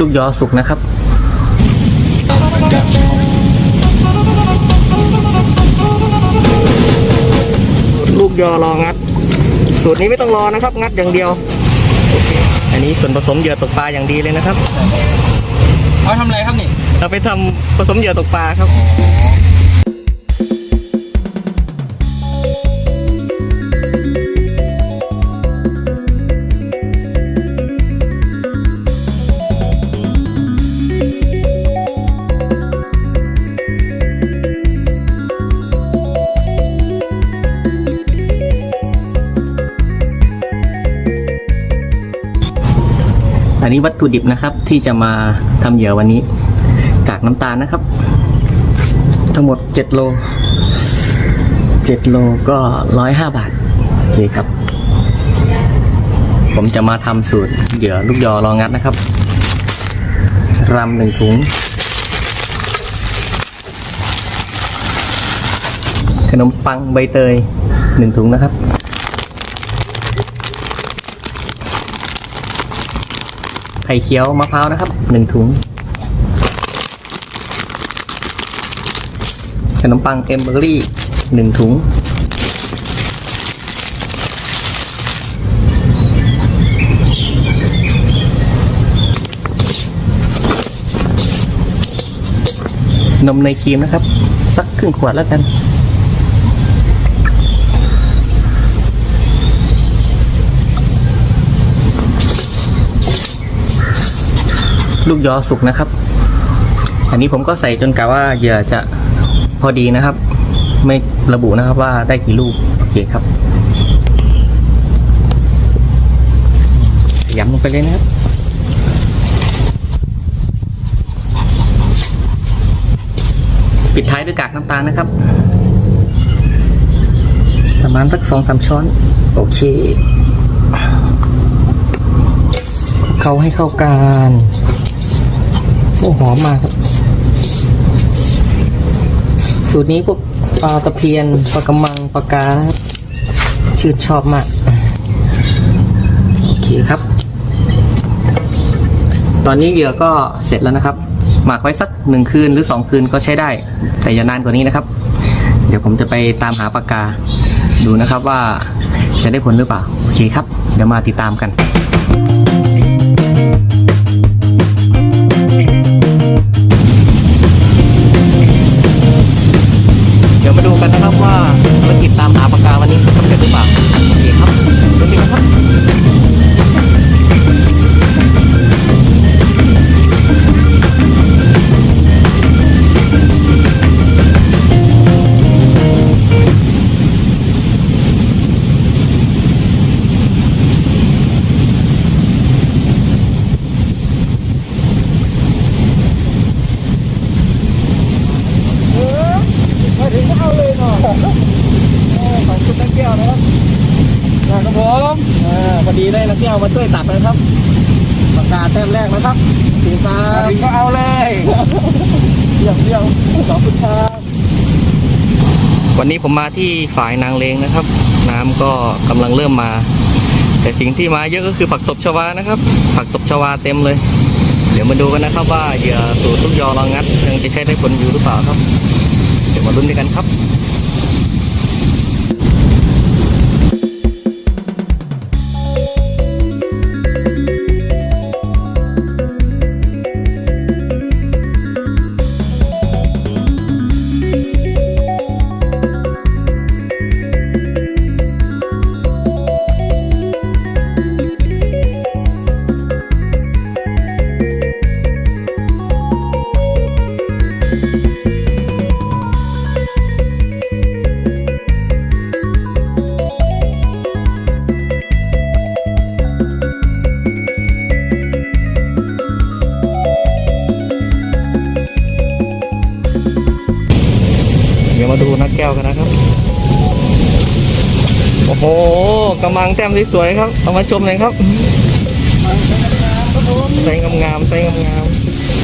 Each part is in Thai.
ลูกยอสุกนะครับ ลูกยอรองัด สูตรนี้ไม่ต้องรอนะครับ งัดอย่างเดียว อันนี้ส่วนผสมเหยื่อตกปลาอย่างดีเลยนะครับ เอาทำอะไรครับนี่ เราไปทำผสมเหยื่อตกปลาครับ อันนี้วัตถุดิบนะครับที่จะมาทำเหยื่อวันนี้ กากน้ำตาลนะครับ ทั้งหมด7โล7โลก็105บาท โอเคครับ ผมจะมาทำสูตรเหยื่อลูกยอรองัดนะครับรำหนึ่งถุง ขนมปังใบเตยหนึ่งถุงนะครับ ไข่เคียวมะพร้าวนะครับหนึ่งถุง ขนมปังเอมเบอรี่หนึ่งถุง นมในครีมนะครับ สักครึ่งขวดแล้วกัน ลูกยอสุกนะครับ อันนี้ผมก็ใส่จนกะว่าเหยื่อจะพอดีนะครับ ไม่ระบุนะครับว่าได้กี่ลูกโอเคครับย้ำลงไปเลยนะครับปิดท้ายด้วยกากน้ำตาลนะครับ ประมาณสักสองสามช้อน โอเค เข้าให้เข้ากัน โอ้หอมมากครับ สูตรนี้พวกปลาตะเพียนปลากระมังปลากานะครับชื่นชอบมาก โอเคครับ ตอนนี้เหยื่อก็เสร็จแล้วนะครับ หมักไว้สักหนึ่งคืนหรือสองคืนก็ใช้ได้ แต่อย่านานกว่านี้นะครับ เดี๋ยวผมจะไปตามหาปลากา ดูนะครับว่าจะได้ผลหรือเปล่า โอเคครับ เดี๋ยวมาติดตามกัน ครับผมพอดีได้นักเที่ยวมาช่วยตัดนะครับปากกาแต้มแรกนะครับสีฟ้าถึงก็เอาเลยเยี่ยมเยี่ยมขอบคุณครับวันนี้ผมมาที่ฝายนางเลงนะครับ น้ำก็กำลังเริ่มมา แต่สิ่งที่มาเยอะก็คือผักตบชวานะครับ ผักตบชวาเต็มเลย เดี๋ยวมาดูกันนะครับว่าเหยื่อสูตรทุกยอรองงัดยังจะใช้ได้ผลอยู่หรือเปล่าครับ เดี๋ยวมาลุ้นด้วยกันครับ ดี๋ยวมาดูนักแก้วกันนะครับ โอ้โหกำลังแต้มสวยๆครับ เอามาชมหน่อยครับใส่งามๆใส่งาม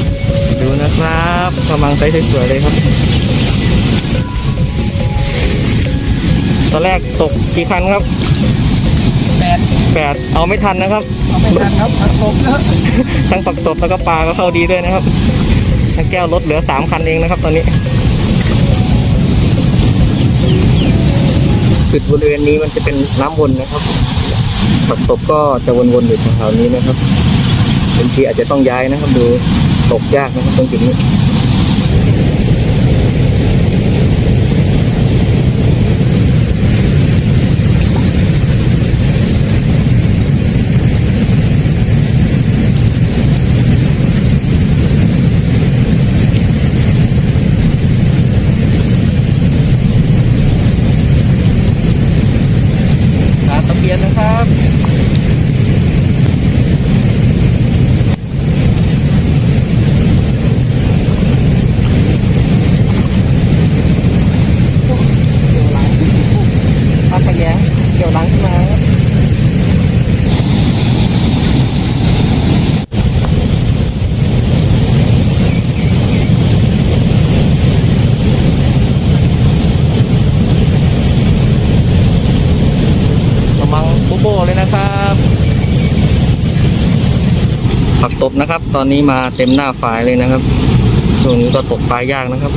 ๆดูนะครับกำลังใส่สวยๆเลยครับ ตอนแรกตกกี่คันครับแปดแปดเอาไม่ทันนะครับ เอาไม่ทันครับผักตบเนอะทั้งปักตบแล้วก็ปลาก็เข้าดีด้วยนะครับทั้งแก้วรถเหลือสามคันเองนะครับ ตอนนี้ จุดบริเวณนี้มันจะเป็นน้ำวนนะครับปักตบก็จะวนๆอยู่แถวๆนี้นะครับบางทีอาจจะต้องย้ายนะครับดูตกยากนะครับตรงจุดนี้ ขาตะเพียนนะครับ เกี่ยวหลังปลาขยงเกี่ยวหลังขึ้นมาครับกำลังโบโบเลยนะครับผักต บนะครับ ตอนนี้มาเต็มหน้าฝายเลยนะครับช่วงนี้ก็ตกปลายากนะครับ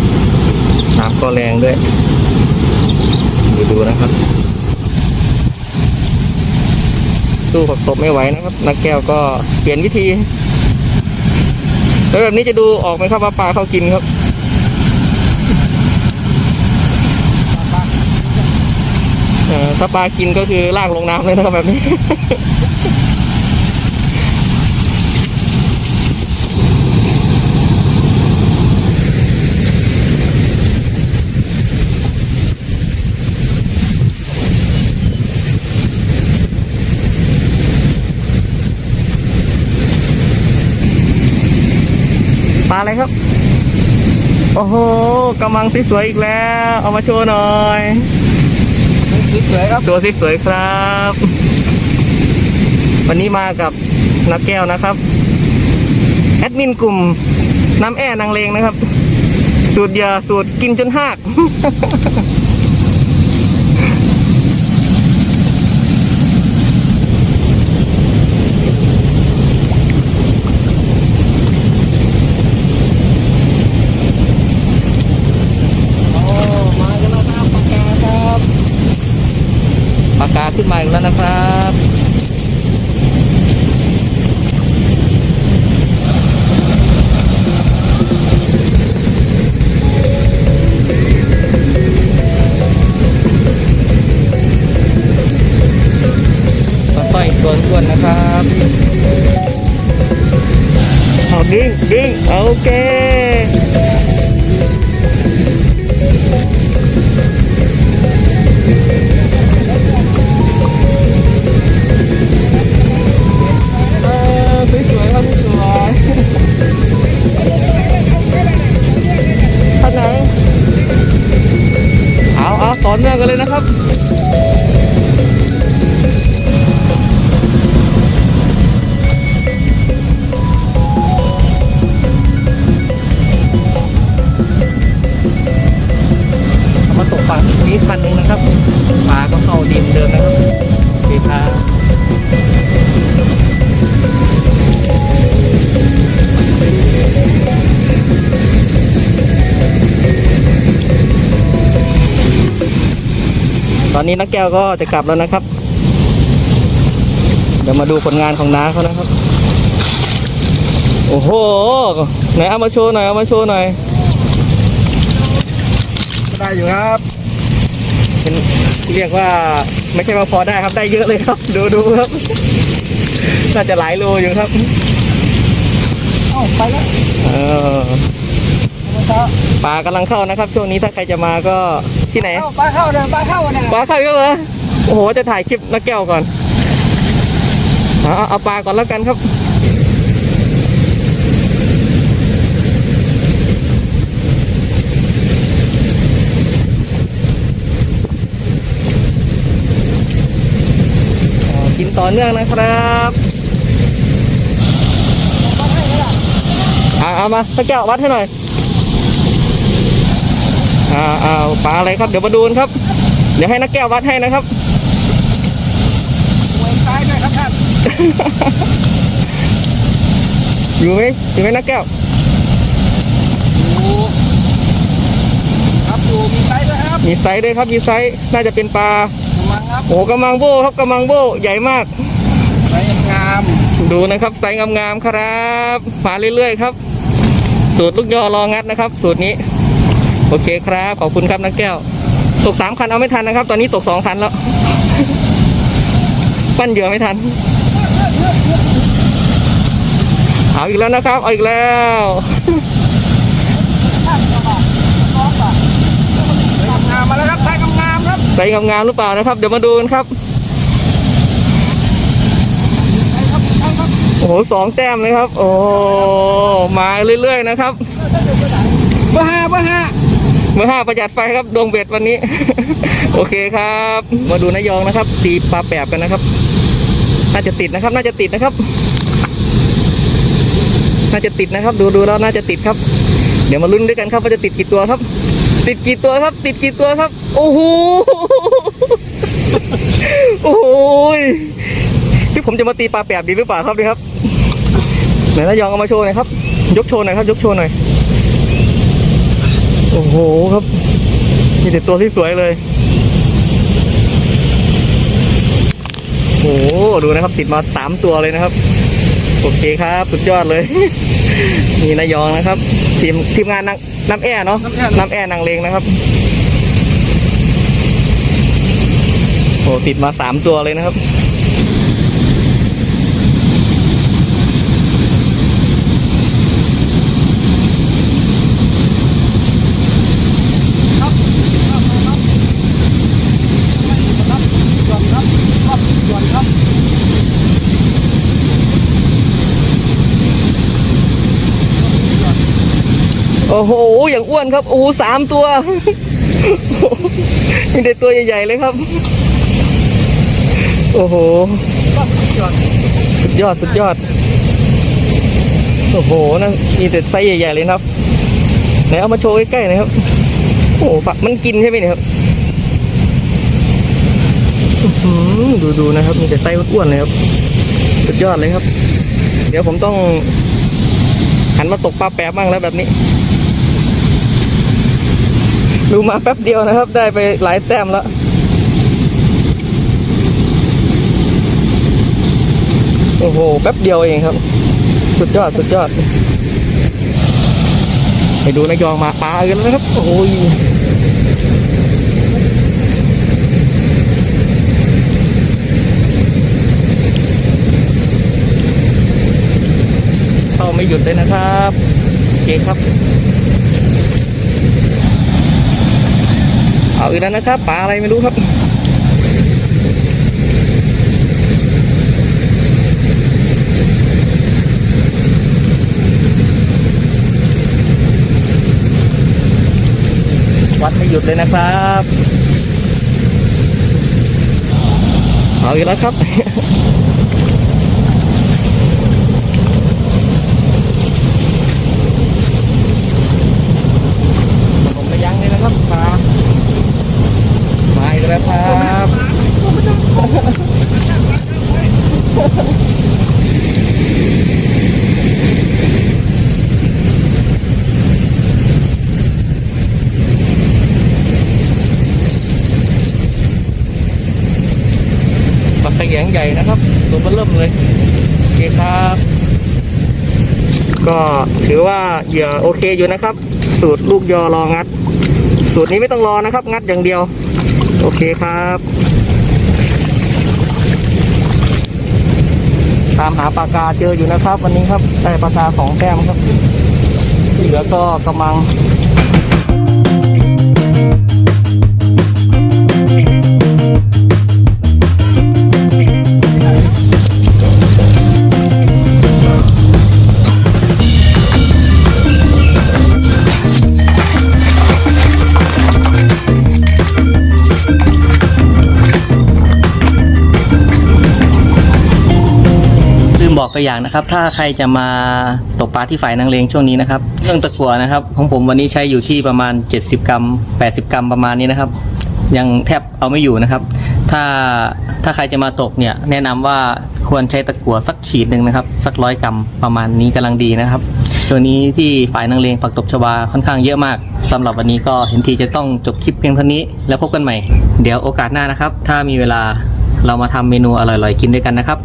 น้ำก็แรงด้วยดูดูนะครับสู้ผักตบไม่ไหวนะครับนักแก้วก็เปลี่ยนวิธีแล้วแบบนี้จะดูออกไหมครับว่าปลาเขากินครับถ้าปลากินก็คือลากลงน้ำเลยนะครับแบบนี้าอะไรครับ โอ้โหกำลังสวยๆอีกแล้ว เอามาโชว์หน่อยสวยๆครับ ตัวสวยๆครับ วันนี้มากับนักแก้วนะครับ แอดมินกลุ่มน้ำแอ่นางเลงนะครับ สูตรเหยาสูตรกินจนหาก โอ้มากันแล้วครับปากกาครับ ปากกา ขึ้นมาอีกแล้วนะครับค่อยๆตัวอ้วนๆนะครับเอาดึงดึงโอเค ตอนนี้นักแก้วก็จะกลับแล้วนะครับ เดี๋ยวมาดูผลงานของน้าเขานะครับ โอ้โห ไหนเอามาโชว์หน่อย เอามาโชว์หน่อยๆได้อยู่ครับเป็นเรียกว่าไม่ใช่ว่าพอได้ครับ ได้เยอะเลยครับ ดูดูครับ น่าจะหลายโลอยู่ครับเอ้าไปแล้วเออเมื่อเช้าปลากำลังเข้านะครับ ช่วงนี้ถ้าใครจะมาก็ ที่ไหนเอ้าปลาเข้าเนี่ยปลาเข้าเนี่ยปลาเข้าเยอะเหรอโอ้โหจะถ่ายคลิปนักแก้วก่อนเอาเอาเอาปลาก่อนแล้วกันครับอ่ากินต่อเนื่องนะครับอ่าเอามาสักแก้ววัดให้หน่อย อ่าเอาปลาอะไรครับ เดี๋ยวมาดูกันครับ เดี๋ยวให้นักแก้ววัดให้นะครับสวยซ้ายด้วยครับท่านอยู่ไหมอยู่ไหมนักแก้วอยู่ครับอยู่มีไซส์ด้วยครับมีไซส์ด้วยครับมีไซส์น่าจะเป็นปลากำลังครับโอ้กำมังโบครับกำมังโบใหญ่มาก ไซส์งามดูนะครับไซส์งามๆครับมาเรื่อยๆครับ สูตรลูกยอรองัดนะครับ สูตรนี้ โอเคครับ ขอบคุณครับนักแก้ว ตกสามคันเอาไม่ทันนะครับ ตอนนี้ตกสองคันแล้ว ปั้นเหยื่อไม่ทัน เอาอีกแล้วนะครับ เอาอีกแล้วงามมาแล้วครับไซส์งามๆครับไซส์งามๆหรือเปล่านะครับ เดี๋ยวมาดูกันครับไซส์ครับไซส์ครับโอ้โหสองแต้มเลยครับ โอ้มาเรื่อยๆนะครับเบอร์ห้าเบอร์ห้า เมื่อห้าประหยัดไฟครับดวงเบ็ดวันนี้ โอเคครับ มาดูนายองนะครับ ตีปลาแปบกันนะครับ น่าจะติดนะครับ น่าจะติดนะครับ น่าจะติดนะครับ ดูดูแล้วน่าจะติดครับ เดี๋ยวมาลุ้นด้วยกันครับว่าจะติดกี่ตัวครับ ติดกี่ตัวครับ ติดกี่ตัวครับ โอ้โหโอ้โหที่ผมจะมาตีปลาแปบดีหรือเปล่าครับนี่ครับไหนนายองเอามาโชว์หน่อยครับ ยกโชว์หน่อยครับ ยกโชว์หน่อย โอ้โหครับ มีแต่ตัวที่สวยเลย โอ้โหดูนะครับ ติดมาสามตัวเลยนะครับ โอเคครับ สุดยอดเลยนี่นายองนะครับ ทีมทีมงานนางน้ำแอ่เนาะน้ำแอ่นางเลงนะครับโอ้ติดมาสามตัวเลยนะครับครับครับครับครับส่วนครับครับส่วนครับ โอ้โห อย่างอ้วนครับ โอ้โหสามตัวมีแต่ตัวใหญ่ๆเลยครับ โอ้โห สุดยอด สุดยอด โอ้โหนะมีแต่ไซส์ใหญ่ๆเลยครับ ไหนเอามาโชว์ใกล้ๆนะครับ โอ้โหปะมันกินใช่ไหมเนี่ยครับดูดูนะครับ มีแต่ไซส์อ้วนๆเลยครับ สุดยอดเลยครับ เดี๋ยวผมต้องหันมาตกปลาแปบบ้างแล้วแบบนี้ ดูมาแป๊บเดียวนะครับ ได้ไปหลายแต้มแล้วโอ้โห แป๊บเดียวเองครับ สุดยอด สุดยอด ไปดูนายองมาปลากันนะครับ โอ้ยเข้าไม่หยุดเลยนะครับ โอเคครับ เอาอีกแล้วนะครับปลาอะไรไม่รู้ครับวัดไม่หยุดเลยนะครับเอาอีกแล้วครับ ผมไม่ยั้งเลยนะครับปลามาอีกแล้วครับ ปลาตะแยงใหญ่นะครับ ตัวเบอเริ่มเลยโอเคครับ ก็ถือว่าเหยื่อโอเคอยู่นะครับ สูตรลูกยอรองัด สูตรนี้ไม่ต้องรอนะครับ งัดอย่างเดียว โอเคครับ ตามหาปลากาเจออยู่นะครับ วันนี้ครับได้ปลากาสองแต้มครับที่เหลือก็กำลัง ไปอย่างนะครับ ถ้าใครจะมาตกปลาที่ฝ่ายนางเลงช่วงนี้นะครับเครื่องตะกั่วนะครับ ของผมวันนี้ใช้อยู่ที่ประมาณ 70 กรัม 80 กรัมประมาณนี้นะครับ ยังแทบเอาไม่อยู่นะครับ ถ้าถ้าใครจะมาตกเนี่ยแนะนำว่าควรใช้ตะกั่วสักขีดหนึ่งนะครับ สักร้อยกรัมประมาณนี้กำลังดีนะครับตัวนี้ที่ฝ่ายนางเลงผักตบชวาค่อนข้างเยอะมากสำหรับวันนี้ก็เห็นทีจะต้องจบคลิปเพียงเท่านี้ แล้วพบกันใหม่ เดี๋ยวโอกาสหน้านะครับ ถ้ามีเวลาเรามาทำเมนูอร่อยๆกินด้วยกันนะครับ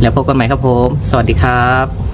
แล้วพบกันใหม่ครับผม สวัสดีครับ